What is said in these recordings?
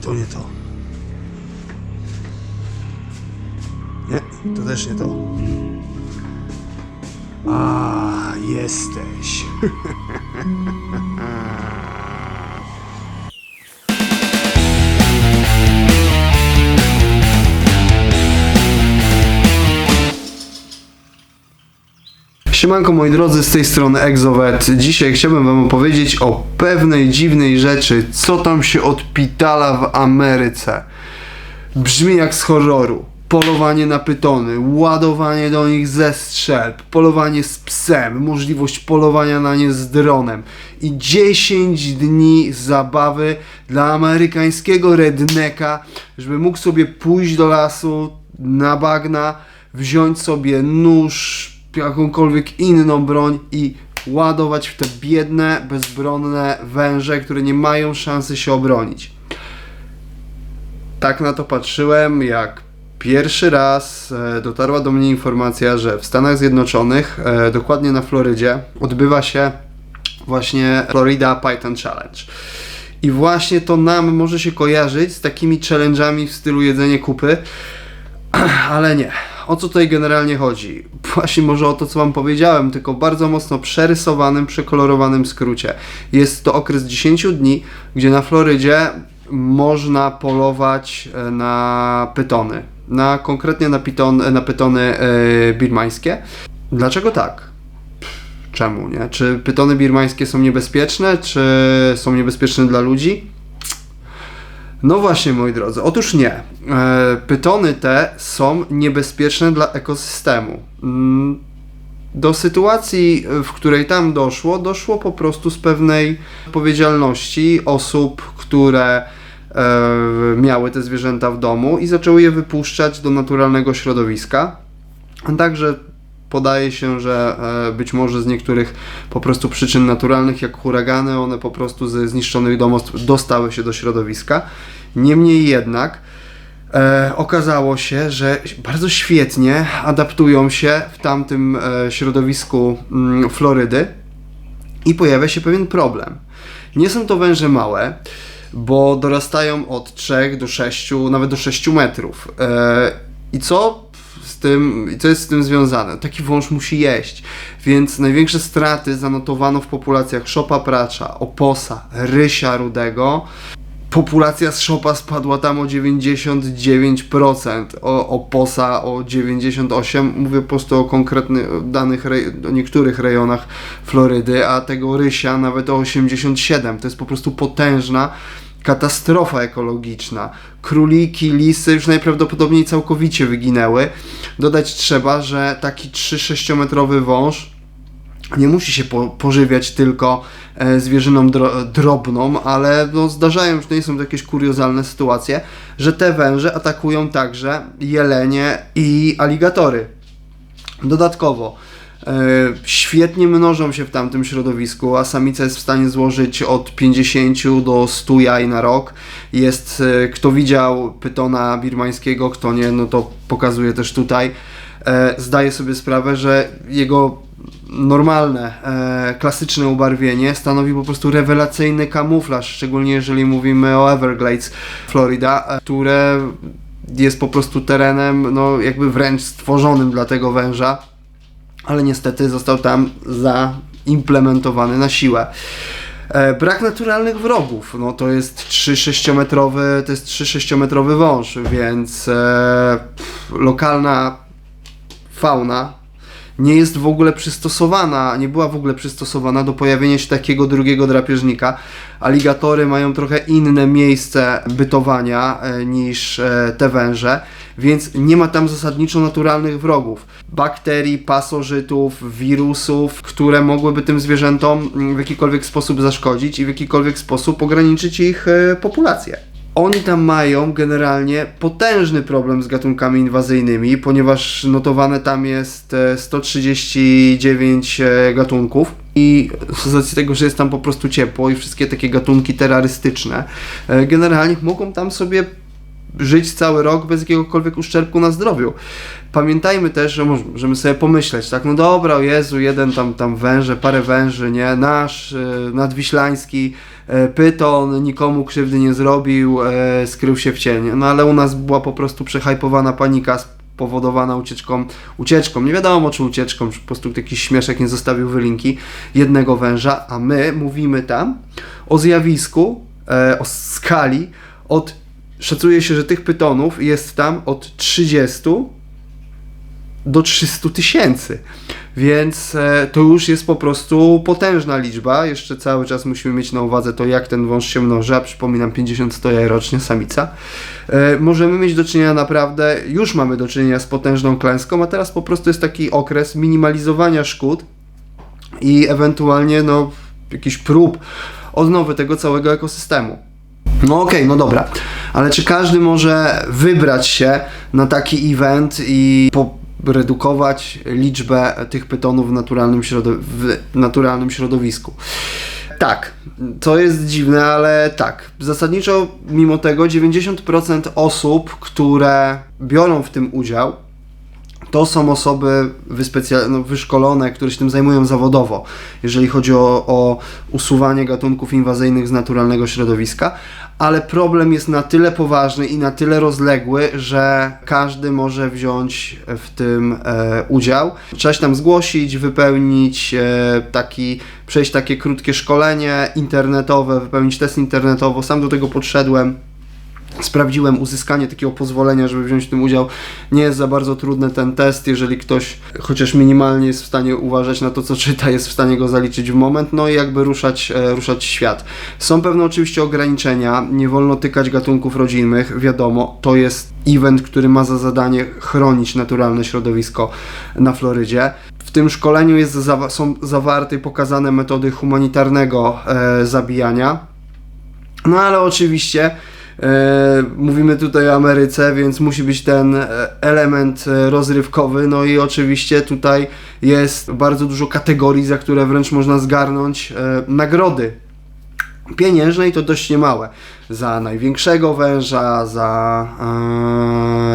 To nie to. Nie, to też nie to. A, jesteś. Siemanko moi drodzy, z tej strony Exowet. Dzisiaj chciałbym wam opowiedzieć o pewnej dziwnej rzeczy, co tam się odpitala w Ameryce. Brzmi jak z horroru. Polowanie na pytony, ładowanie do nich ze strzelb, polowanie z psem, możliwość polowania na nie z dronem i 10 dni zabawy dla amerykańskiego redneka, żeby mógł sobie pójść do lasu na bagna, wziąć sobie nóż, jakąkolwiek inną broń i ładować w te biedne, bezbronne węże, które nie mają szansy się obronić. Tak na to patrzyłem, jak pierwszy raz e, dotarła do mnie informacja, że w Stanach Zjednoczonych, e, dokładnie na Florydzie, odbywa się właśnie Florida Python Challenge. I właśnie to nam może się kojarzyć z takimi challenge'ami w stylu jedzenie kupy, ale nie. O co tutaj generalnie chodzi? Właśnie może o to, co Wam powiedziałem, tylko w bardzo mocno przerysowanym, przekolorowanym skrócie. Jest to okres 10 dni, gdzie na Florydzie można polować e, na pytony. Na, konkretnie na, piton, na pytony e, birmańskie. Dlaczego tak? Czemu, nie? Czy pytony birmańskie są niebezpieczne, czy są niebezpieczne dla ludzi? No właśnie, moi drodzy. Otóż nie. E, pytony te są niebezpieczne dla ekosystemu. Mm, Do sytuacji, w której tam doszło, doszło po prostu z pewnej odpowiedzialności osób, które e, miały te zwierzęta w domu i zaczęły je wypuszczać do naturalnego środowiska. Także podaje się, że e, być może z niektórych po prostu przyczyn naturalnych, jak huragany, one po prostu ze zniszczonych domostw dostały się do środowiska. Niemniej jednak e, okazało się, że bardzo świetnie adaptują się w tamtym e, środowisku mm, Florydy i pojawia się pewien problem. Nie są to węże małe, bo dorastają od 3 do 6, nawet do 6 metrów. E, I co z tym, i co jest z tym związane? Taki wąż musi jeść, więc największe straty zanotowano w populacjach szopa pracza, oposa, rysia rudego. Populacja z szopa spadła tam o 99%, o, oposa o 98%. Mówię po prostu o konkretnych danych, o niektórych rejonach Florydy, a tego rysia nawet o 87%. To jest po prostu potężna katastrofa ekologiczna. Króliki, lisy już najprawdopodobniej całkowicie wyginęły. Dodać trzeba, że taki 3-6 metrowy wąż nie musi się po, pożywiać tylko e, zwierzyną dro, drobną, ale no, zdarzają się, to nie są jakieś kuriozalne sytuacje, że te węże atakują także jelenie i aligatory. Dodatkowo świetnie mnożą się w tamtym środowisku, a samica jest w stanie złożyć od 50 do 100 jaj na rok. Jest, e, kto widział pytona birmańskiego, kto nie, no to pokazuję też tutaj. E, zdaje sobie sprawę, że jego normalne, e, klasyczne ubarwienie stanowi po prostu rewelacyjny kamuflaż, szczególnie jeżeli mówimy o Everglades, Florida, e, które jest po prostu terenem, no jakby wręcz stworzonym dla tego węża, ale niestety został tam zaimplementowany na siłę. E, brak naturalnych wrogów, no to jest 3-6 metrowy, to jest 3-6 metrowy wąż, więc e, lokalna fauna nie jest w ogóle przystosowana, nie była w ogóle przystosowana do pojawienia się takiego drugiego drapieżnika. Aligatory mają trochę inne miejsce bytowania e, niż e, te węże, więc nie ma tam zasadniczo naturalnych wrogów. Bakterii, pasożytów, wirusów, które mogłyby tym zwierzętom mm, w jakikolwiek sposób zaszkodzić i w jakikolwiek sposób ograniczyć ich e, populację. Oni tam mają generalnie potężny problem z gatunkami inwazyjnymi, ponieważ notowane tam jest e, 139 e, gatunków. I z racji tego, że jest tam po prostu ciepło i wszystkie takie gatunki terrorystyczne, e, generalnie mogą tam sobie żyć cały rok bez jakiegokolwiek uszczerbku na zdrowiu. Pamiętajmy też, że moż- możemy sobie pomyśleć, tak, no dobra, o Jezu, jeden tam, tam węże, parę węży, nie, nasz, y, nadwiślański, e, pyton, nikomu krzywdy nie zrobił, e, skrył się w cień. No ale u nas była po prostu przehajpowana panika spowodowana ucieczką, ucieczką, nie wiadomo czy ucieczką, czy po prostu jakiś śmieszek nie zostawił wylinki jednego węża, a my mówimy tam o zjawisku, e, o skali od, szacuje się, że tych pytonów jest tam od 30 do 300 tysięcy. Więc e, to już jest po prostu potężna liczba. Jeszcze cały czas musimy mieć na uwadze to, jak ten wąż się mnoży. A przypominam, 50 to jaj rocznie samica. E, możemy mieć do czynienia naprawdę, już mamy do czynienia z potężną klęską, a teraz po prostu jest taki okres minimalizowania szkód i ewentualnie no, jakiś prób odnowy tego całego ekosystemu. No okej, no dobra, ale czy każdy może wybrać się na taki event i redukować liczbę tych pytonów w naturalnym, w naturalnym środowisku? Tak, to jest dziwne, ale tak. Zasadniczo, mimo tego, 90% osób, które biorą w tym udział, to są osoby no, wyszkolone, które się tym zajmują zawodowo, jeżeli chodzi o, o usuwanie gatunków inwazyjnych z naturalnego środowiska, ale problem jest na tyle poważny i na tyle rozległy, że każdy może wziąć w tym e, udział. Trzeba się tam zgłosić, wypełnić e, taki, przejść takie krótkie szkolenie internetowe, wypełnić test internetowo. Sam do tego podszedłem sprawdziłem uzyskanie takiego pozwolenia, żeby wziąć w tym udział. Nie jest za bardzo trudny ten test, jeżeli ktoś chociaż minimalnie jest w stanie uważać na to, co czyta, jest w stanie go zaliczyć w moment, no i jakby ruszać, e, ruszać świat. Są pewne oczywiście ograniczenia, nie wolno tykać gatunków rodzinnych, wiadomo, to jest event, który ma za zadanie chronić naturalne środowisko na Florydzie. W tym szkoleniu jest są zawarte i pokazane metody humanitarnego e, zabijania. No ale oczywiście mówimy tutaj o Ameryce, więc musi być ten e, element e, rozrywkowy. No i oczywiście tutaj jest bardzo dużo kategorii, za które wręcz można zgarnąć nagrody pieniężne i to dość niemałe. Za największego węża, za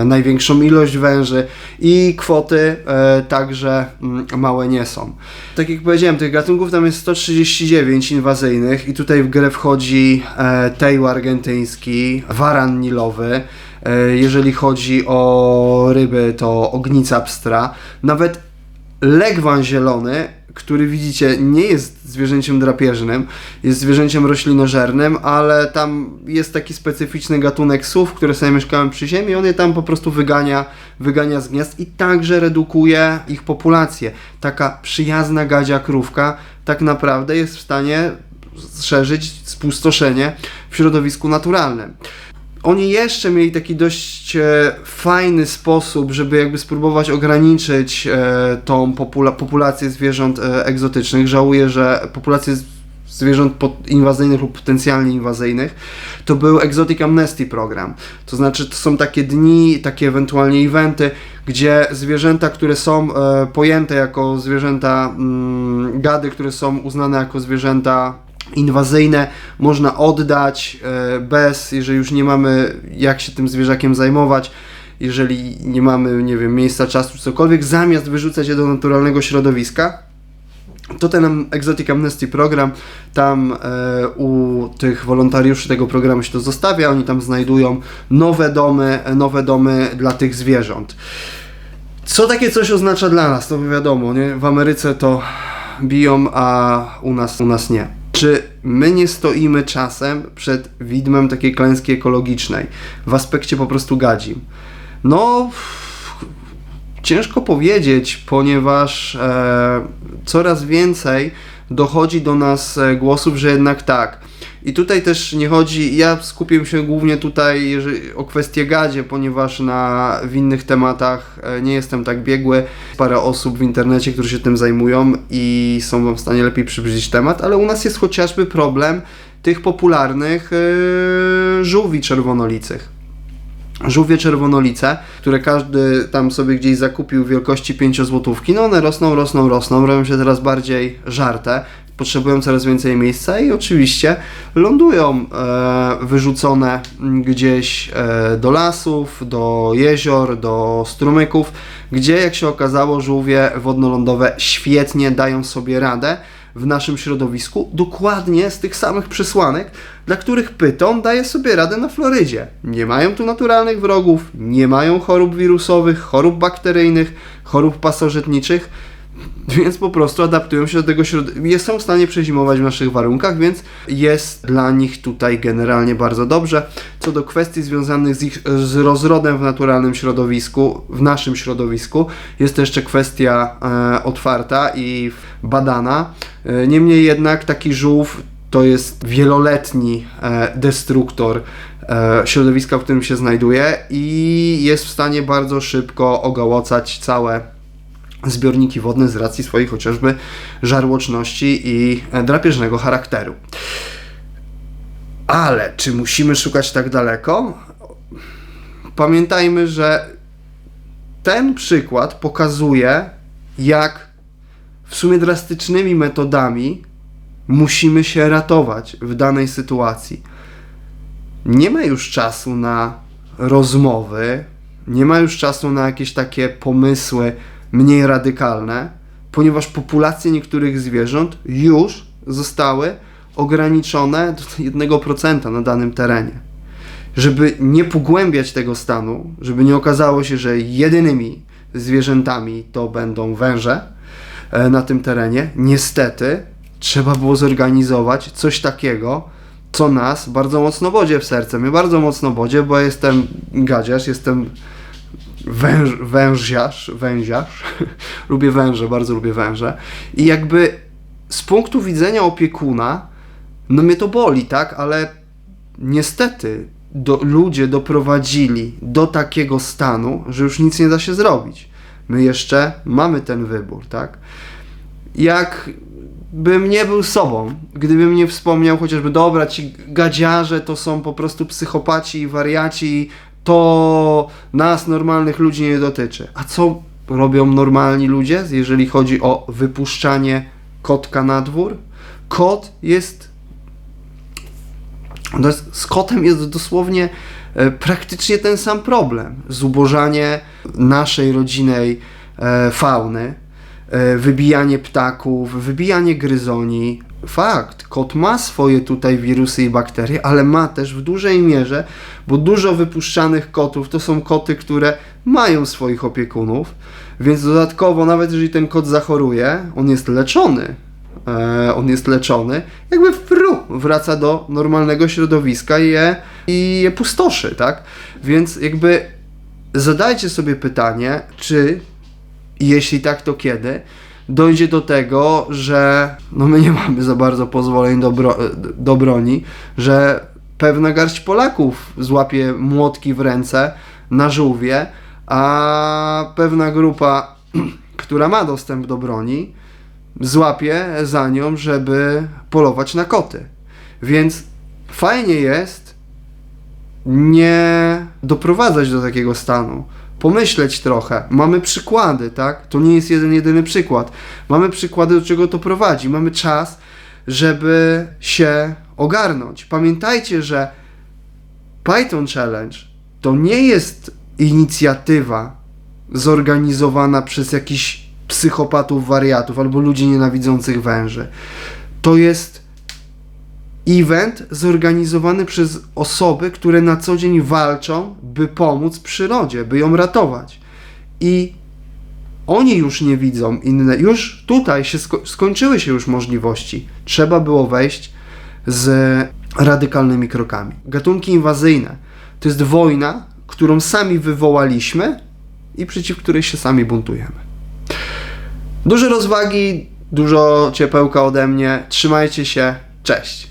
e, największą ilość węży i kwoty e, także mm, małe nie są. Tak jak powiedziałem, tych gatunków tam jest 139 inwazyjnych i tutaj w grę wchodzi e, teju argentyński, waran nilowy, e, jeżeli chodzi o ryby to ognica pstra, nawet legwan zielony który widzicie nie jest zwierzęciem drapieżnym, jest zwierzęciem roślinożernym, ale tam jest taki specyficzny gatunek sów, które sobie mieszkają przy ziemi, on je tam po prostu wygania, wygania z gniazd i także redukuje ich populację. Taka przyjazna gadzia krówka tak naprawdę jest w stanie szerzyć spustoszenie w środowisku naturalnym oni jeszcze mieli taki dość e, fajny sposób, żeby jakby spróbować ograniczyć e, tą popula populację zwierząt e, egzotycznych. Żałuję, że populację zwierząt inwazyjnych lub potencjalnie inwazyjnych, to był Exotic Amnesty program. To znaczy, to są takie dni, takie ewentualnie eventy, gdzie zwierzęta, które są e, pojęte jako zwierzęta, mm, gady, które są uznane jako zwierzęta inwazyjne można oddać e, bez, jeżeli już nie mamy jak się tym zwierzakiem zajmować, jeżeli nie mamy, nie wiem, miejsca, czasu cokolwiek, zamiast wyrzucać je do naturalnego środowiska, to ten Exotic Amnesty program, tam e, u tych wolontariuszy tego programu się to zostawia, oni tam znajdują nowe domy, nowe domy dla tych zwierząt. Co takie coś oznacza dla nas? To wiadomo, nie? W Ameryce to biją, a u nas, u nas nie. Czy my nie stoimy czasem przed widmem takiej klęski ekologicznej w aspekcie po prostu gadzim? No, ciężko powiedzieć, ponieważ e, coraz więcej dochodzi do nas e, głosów, że jednak tak. I tutaj też nie chodzi, ja skupię się głównie tutaj o kwestię gadzie, ponieważ na w innych tematach e, nie jestem tak biegły. Parę osób w internecie, którzy się tym zajmują i są w stanie lepiej przybliżyć temat, ale u nas jest chociażby problem tych popularnych yy, żółwi czerwonolicych żółwie czerwonolice, które każdy tam sobie gdzieś zakupił w wielkości 5 złotówki, no one rosną, rosną, rosną, robią się teraz bardziej żarte, potrzebują coraz więcej miejsca i oczywiście lądują e, wyrzucone gdzieś e, do lasów, do jezior, do strumyków, gdzie jak się okazało żółwie wodnoloądowe świetnie dają sobie radę w naszym środowisku dokładnie z tych samych przesłanek, dla których pyton daje sobie radę na Florydzie. Nie mają tu naturalnych wrogów, nie mają chorób wirusowych, chorób bakteryjnych, chorób pasożytniczych, więc po prostu adaptują się do tego środowiska. Są w stanie przezimować w naszych warunkach, więc jest dla nich tutaj generalnie bardzo dobrze. Co do kwestii związanych z ich z rozrodem w naturalnym środowisku, w naszym środowisku, jest to jeszcze kwestia e, otwarta i badana. E, niemniej jednak taki żółw to jest wieloletni e, destruktor e, środowiska, w którym się znajduje i jest w stanie bardzo szybko ogołocać całe zbiorniki wodne z racji swojej chociażby żarłoczności i e, drapieżnego charakteru. Ale czy musimy szukać tak daleko? Pamiętajmy, że ten przykład pokazuje, jak w sumie drastycznymi metodami musimy się ratować w danej sytuacji. Nie ma już czasu na rozmowy, nie ma już czasu na jakieś takie pomysły mniej radykalne, ponieważ populacje niektórych zwierząt już zostały ograniczone do 1% na danym terenie. Żeby nie pogłębiać tego stanu, żeby nie okazało się, że jedynymi zwierzętami to będą węże e, na tym terenie, niestety trzeba było zorganizować coś takiego, co nas bardzo mocno bodzie w serce. Mnie bardzo mocno bodzie, bo jestem gadziarz, jestem węż, węziarz, węziarz. lubię węże, bardzo lubię węże. I jakby z punktu widzenia opiekuna, no mnie to boli, tak? Ale niestety do, ludzie doprowadzili do takiego stanu, że już nic nie da się zrobić. My jeszcze mamy ten wybór, tak? Jak bym nie był sobą, gdybym nie wspomniał chociażby, dobra, ci gadziarze to są po prostu psychopaci i wariaci, to nas, normalnych ludzi, nie dotyczy. A co robią normalni ludzie, jeżeli chodzi o wypuszczanie kotka na dwór? Kot jest. No z kotem jest dosłownie e, praktycznie ten sam problem. Zubożanie naszej rodzinnej e, fauny, e, wybijanie ptaków, wybijanie gryzoni. Fakt, kot ma swoje tutaj wirusy i bakterie, ale ma też w dużej mierze, bo dużo wypuszczanych kotów to są koty, które mają swoich opiekunów, więc dodatkowo, nawet jeżeli ten kot zachoruje, on jest leczony. E, on jest leczony, jakby w pru wraca do normalnego środowiska i je, i je pustoszy, tak? Więc jakby zadajcie sobie pytanie, czy jeśli tak, to kiedy? Dojdzie do tego, że no my nie mamy za bardzo pozwoleń do, bro, do broni, że pewna garść Polaków złapie młotki w ręce na żółwie, a pewna grupa, która ma dostęp do broni, złapie za nią, żeby polować na koty. Więc fajnie jest nie doprowadzać do takiego stanu. Pomyśleć trochę. Mamy przykłady, tak? To nie jest jeden, jedyny przykład. Mamy przykłady, do czego to prowadzi. Mamy czas, żeby się ogarnąć. Pamiętajcie, że Python Challenge to nie jest inicjatywa zorganizowana przez jakichś psychopatów, wariatów albo ludzi nienawidzących węży. To jest event zorganizowany przez osoby, które na co dzień walczą, by pomóc przyrodzie, by ją ratować. I oni już nie widzą inne, już tutaj się sko skończyły się już możliwości. Trzeba było wejść z radykalnymi krokami. Gatunki inwazyjne to jest wojna, którą sami wywołaliśmy i przeciw której się sami buntujemy. Dużo rozwagi, dużo ciepełka ode mnie. Trzymajcie się. Cześć.